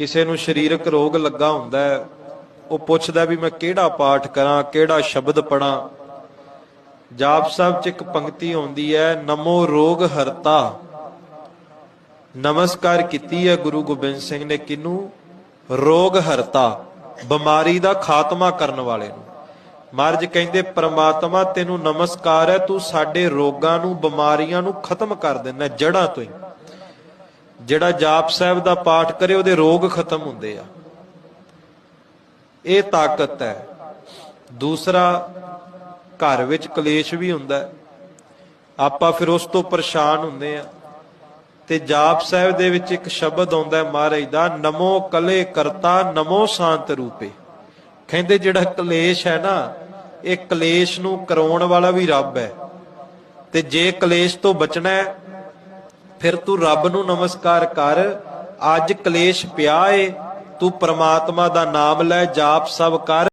ਕਿਸੇ ਨੂੰ ਸਰੀਰਕ ਰੋਗ ਲੱਗਾ ਹੁੰਦਾ ਹੈ, ਉਹ ਪੁੱਛਦਾ ਵੀ ਮੈਂ ਕਿਹੜਾ ਪਾਠ ਕਰਾਂ, ਕਿਹੜਾ ਸ਼ਬਦ ਪੜਾਂ ਜਾਪ ਸਾਹਿਬ ਚ ਇੱਕ ਪੰਕਤੀ ਆਉਂਦੀ ਹੈ, ਨਮੋ ਰੋਗ ਹਰਤਾ। ਨਮਸਕਾਰ ਕੀਤੀ ਹੈ ਗੁਰੂ ਗੋਬਿੰਦ ਸਿੰਘ ਨੇ ਕਿਨੂੰ? ਰੋਗ ਹਰਤਾ, ਬਿਮਾਰੀ ਦਾ ਖਾਤਮਾ ਕਰਨ ਵਾਲੇ ਨੂੰ। ਮਹਾਰਾਜ ਕਹਿੰਦੇ, ਪ੍ਰਮਾਤਮਾ ਤੈਨੂੰ ਨਮਸਕਾਰ ਹੈ, ਤੂੰ ਸਾਡੇ ਰੋਗਾਂ ਨੂੰ, ਬਿਮਾਰੀਆਂ ਨੂੰ ਖਤਮ ਕਰ ਦਿੰਦਾ ਜੜਾਂ ਤੋਂ ਹੀ। ਜਿਹੜਾ ਜਾਪ ਸਾਹਿਬ ਦਾ ਪਾਠ ਕਰੇ, ਉਹਦੇ ਰੋਗ ਖਤਮ ਹੁੰਦੇ ਆ। ਇਹ ਤਾਕਤ ਹੈ। ਦੂਸਰਾ, ਘਰ ਵਿੱਚ ਕਲੇਸ਼ ਵੀ ਹੁੰਦਾ ਆਪਾਂ ਫਿਰ ਉਸ ਤੋਂ ਪਰੇਸ਼ਾਨ ਹੁੰਦੇ ਆ। ਤੇ ਜਾਪ ਸਾਹਿਬ ਦੇ ਵਿੱਚ ਇੱਕ ਸ਼ਬਦ ਆਉਂਦਾ ਮਹਾਰਾਜ ਦਾ, ਨਮੋ ਕਲੇ ਕਰਤਾ, ਨਮੋ ਸ਼ਾਂਤ ਰੂਪੇ। ਕਹਿੰਦੇ ਜਿਹੜਾ ਕਲੇਸ਼ ਹੈ ਨਾ, ਇਹ ਕਲੇਸ਼ ਨੂੰ ਕਰਾਉਣ ਵਾਲਾ ਵੀ ਰੱਬ ਹੈ। ਤੇ ਜੇ ਕਲੇਸ਼ ਤੋਂ ਬਚਣਾ ਹੈ ਫਿਰ ਤੂੰ ਰੱਬ ਨੂੰ ਨਮਸਕਾਰ ਕਰ, ਅੱਜ ਕਲੇਸ਼ ਪਿਆ ਏ, ਤੂੰ ਪ੍ਰਮਾਤਮਾ ਦਾ ਨਾਮ ਲੈ ਜਾਪ ਸਭ ਕਰ।